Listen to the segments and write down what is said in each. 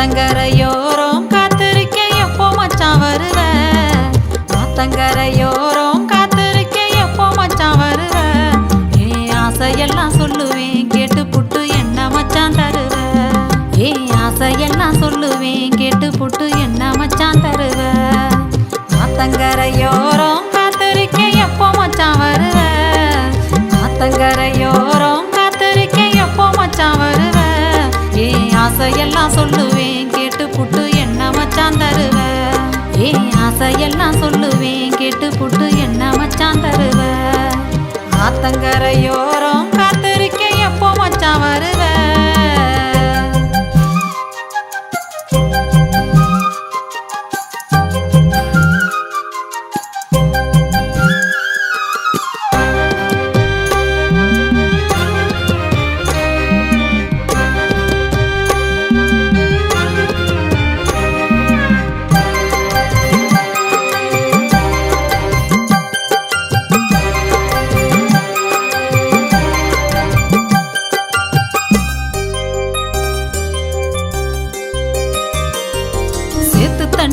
ஆத்தங்கரையோரம் காத்திருக்க எப்போ மச்சான் வருத ஆத்தங்கரையோரம் காத்திருக்க எப்போ மச்சான் வருத ஏன் ஆசையெல்லாம் சொல்லுவேன். கேட்டு புட்டு என்ன மச்சான் தருவ? ஏன் ஆசையெல்லாம் சொல்லுவேன். கேட்டு புட்டு என்ன மச்சான் தருவ? ஆத்தங்கரையோரம் காத்திருக்க எப்போ மச்சான் வருத ஆத்தங்கரையோரம் ஆசையெல்லாம் சொல்லுவேன் கேட்டு புட்டு என்ன மச்சான் தருவ? ஏன் ஆசையெல்லாம் சொல்லுவேன் கேட்டு புட்டு என்ன மச்சான் தருவ? ஆத்தங்கரையோரம்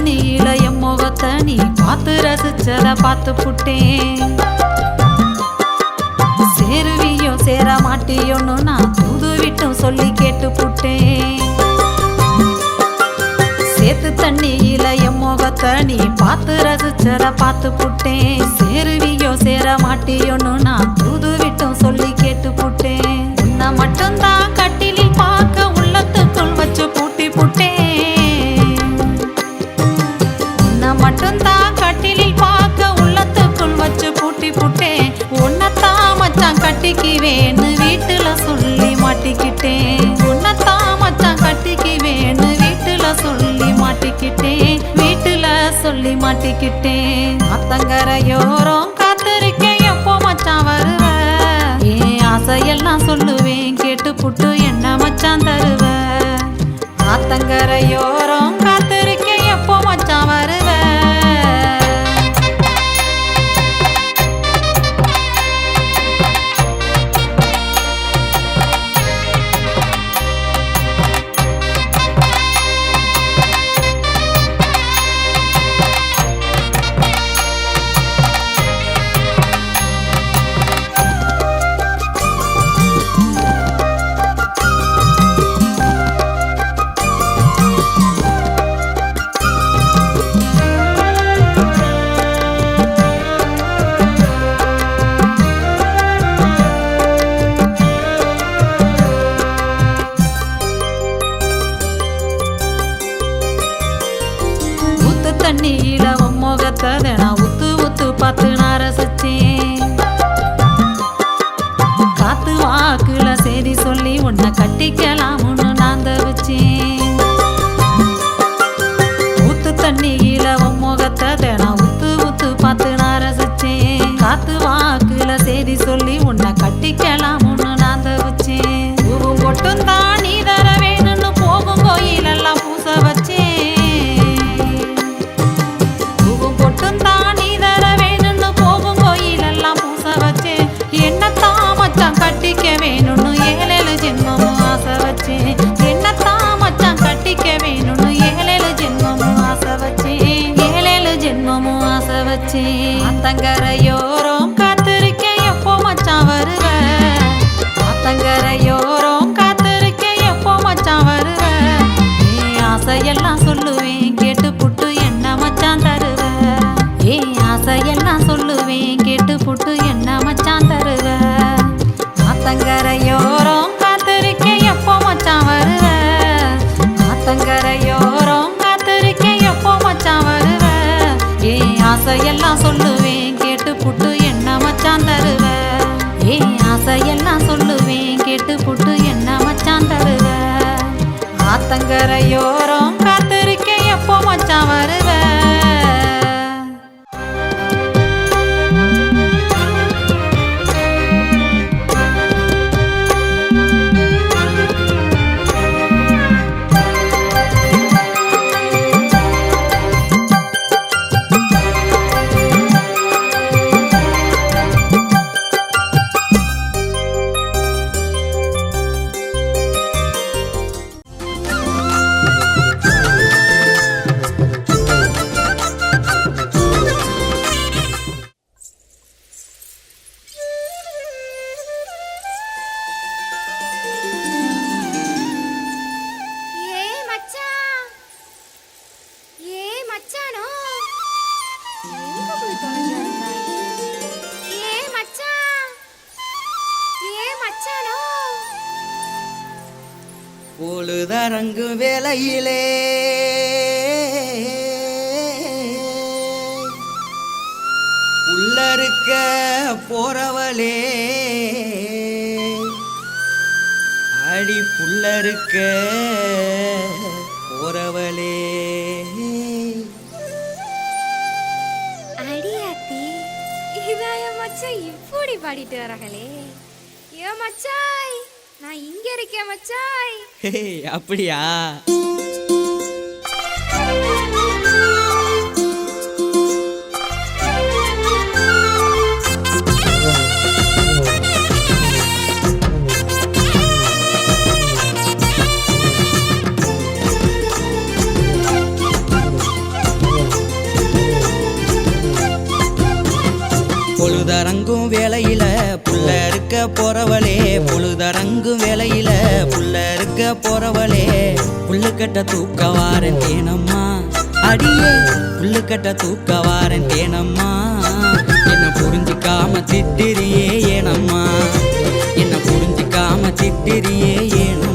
சேத்து தண்ணியில முகத்தை நீ பார்த்து ரசிச்சத பார்த்து புட்டேன். சேருவியோ சேர மாட்டியோன்னு நான் தூது விட்டும் சொல்லி கேட்டு புட்டேன். சேத்து தண்ணி என் முகத்தை நீ பார்த்து ரசிச்சத பார்த்து புட்டேன். சேருவியோ சேர மாட்டியோன்னு நான் தூது சொல்லி அத்தங்கரையோரம் காத்திருக்கேன். எப்போ மச்சான் வருவ? ஏன் ஆசையெல்லாம் சொல்லுவேன். கேட்டு புட்டு என்ன மச்சான் தருவ? ஆத்தங்கரையோரம் ஊத்து உன் முகத்தை நான் உத்து உத்து பார்த்து நான் ரசிச்சேன் காத்து வாக்குல செய்தி சொல்லி உன்னை கட்டிக்கலாம்னு நான் தவிச்சேன். ஊத்து தண்ணியில உன் முகத்தை நான் உத்து உத்து பார்த்து நான் ரசிச்சேன் காத்து வாக்குல செய்தி சொல்லி உன்னை கட்டிக்கலாம் ஆத்தங்கரையோரம் காத்திருக்கேன். எப்போ மச்சான் வருவ? ஆத்தங்கரையோரம் காத்திருக்கேன். எப்போ மச்சான் வருவ? ஏன் ஆசையெல்லாம் சொல்லுவேன். கேட்டு புட்டு என்ன மச்சான் தருவ? ஏ ஆசையெல்லாம் சொல்லுவேன். கேட்டு புட்டு என்ன மச்சான் தருவ? ஆத்தங்கரையோரம் காத்திருக்கேன். எப்போ மச்சான் வருவ? ஆத்தங்கரையோரம் காத்திருக்கேன். எப்போ மச்சான் வருவ? ஏ ஆசையெல்லாம் சொல்லுவேன். புட்டு என்ன மச்சான் தருவ? ஏன் ஆசையெல்லாம் சொல்லுவேன் கேட்டு புட்டு என்ன மச்சான் தருவ? ஆத்தங்கரையோரம் காத்திருக்க எப்போ மச்சான் வருவ? பொழுதரங்கு வேலையிலே உள்ளருக்க போறவளே. அடி புள்ளருக்க போறவளே. அடியாத்தி இதாய மச்சான் இப்படி பாடிட்டு வராங்களே ஏ மச்சாய் நான் இங்க இருக்கேன் மச்சாய். அப்படியா? பொழுதரங்கும் வேலையில் கட்ட தூக்க வாரன் தேனம்மா. அடியே புல்லு கட்ட தூக்க வாரன் தேனம்மா. என்ன புரிஞ்சுக்காம திட்டிரியே ஏனம்மா. என்ன புரிஞ்சுக்காம திட்டிரியே ஏனம்மா.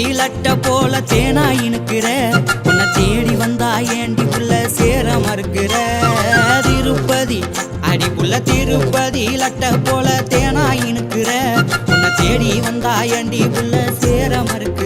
திருப்பதி போல தேனா இனுக்கிற. உன்னை தேடி வந்தா ஏண்டி புள்ள சேர மறுக்கிற? திருப்பதி அடி உள்ள திருப்பதி லட்ட போல தேனா இனுக்கிற. உன்னை தேடி வந்தா ஏண்டி புள்ள சேர மறுக்கிற?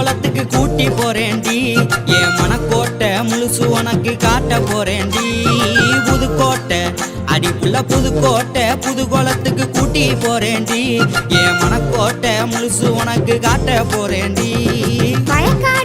குளத்துக்கு கூட்டி போறேன்டி. என் மனக்கோட்டை முழுசு உனக்கு காட்ட போறேன்டி. புதுக்கோட்டை அடிக்குள்ள புதுக்கோட்டை புது குளத்துக்கு கூட்டி போறேன்டி. என் மனக்கோட்டை முழுசு உனக்கு காட்ட போறேன்டி. வயக்காட்டு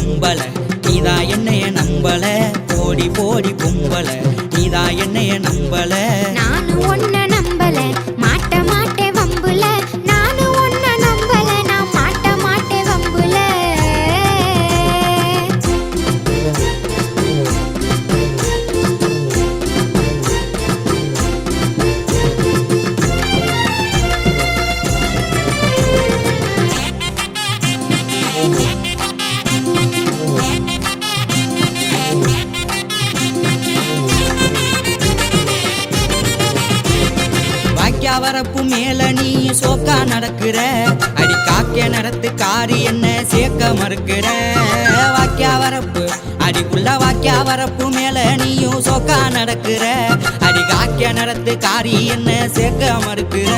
நம்பல நீதா என்னைய நம்பல. போடி போடி பொம்பளை நீதா என்னைய நம்பல. பரப்பு. அடிக்குள்ள வாக்கியா வரப்பு மேல நீயும் சொக்கா நடக்கிற. அடி காக்கிய நடத்து காரி என்ன சேர்க்க மறுக்கிற.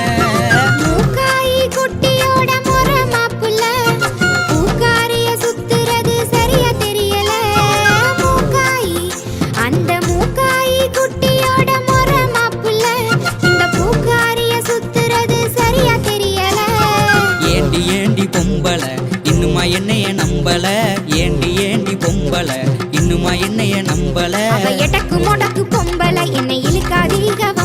ஏண்டி ஏண்டி பொம்பளை? இன்னுமா என்னைய நம்பல? ஏண்டி பொம்பள. இன்னுமா என்னைய நம்பல? எடக்கு முடக்கு பொம்பள. என்னை இழுக்காதீகவா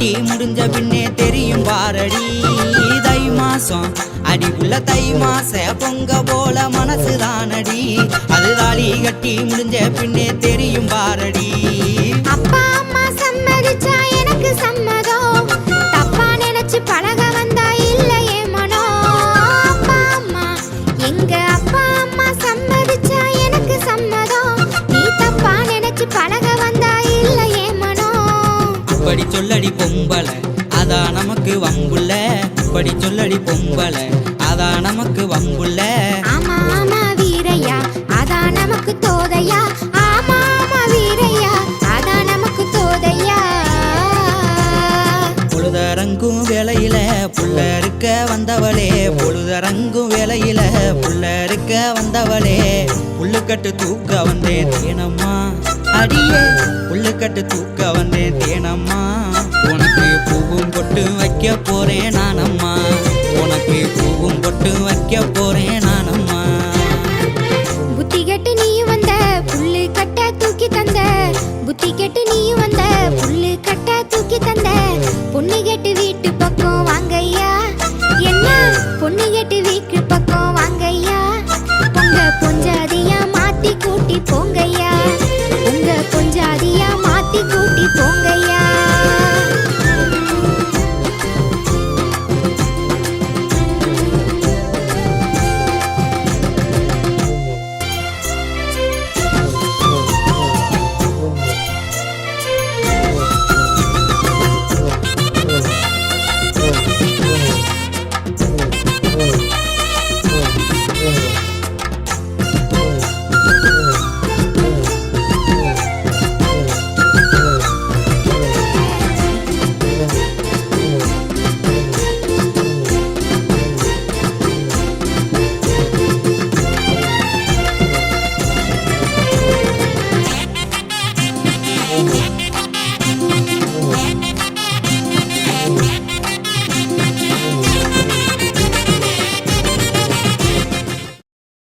தாலி கட்டி முடிஞ்ச பின்னே தெரியும் பாரடி தை மாசம் அடி உள்ள தை மாச பொங்க போல மனசு தானடி. அது தாலி கட்டி முடிஞ்ச பின்னே தெரியும் பாரடி அப்பா அம்மா இப்படி சொல்லடி பொம்பளை. அதா நமக்கு வம்புள்ள. இப்படி சொல்லடி பொம்பளை. அதா நமக்கு வம்புள்ள. ஆமா ஆமா வீரையா. அதான் நமக்கு தோதையா. ஆமா ஆமா வீரையா. அதான் நமக்கு தோதையா. பொழுதரங்கும் வேலையில புள்ள இருக்க வந்தவளே. பொழுதரங்கும் வேலையில புள்ள இருக்க வந்தவளே. புல்லுக்கட்டு தூக்க வந்தேன் தேனம்மா. அடியே புல்லுக்கட்டு தூக்க உனக்கு பூவும் பொட்டு வைக்க போறேன் நானம்மா. உனக்கு பூவும் பொட்டு வைக்க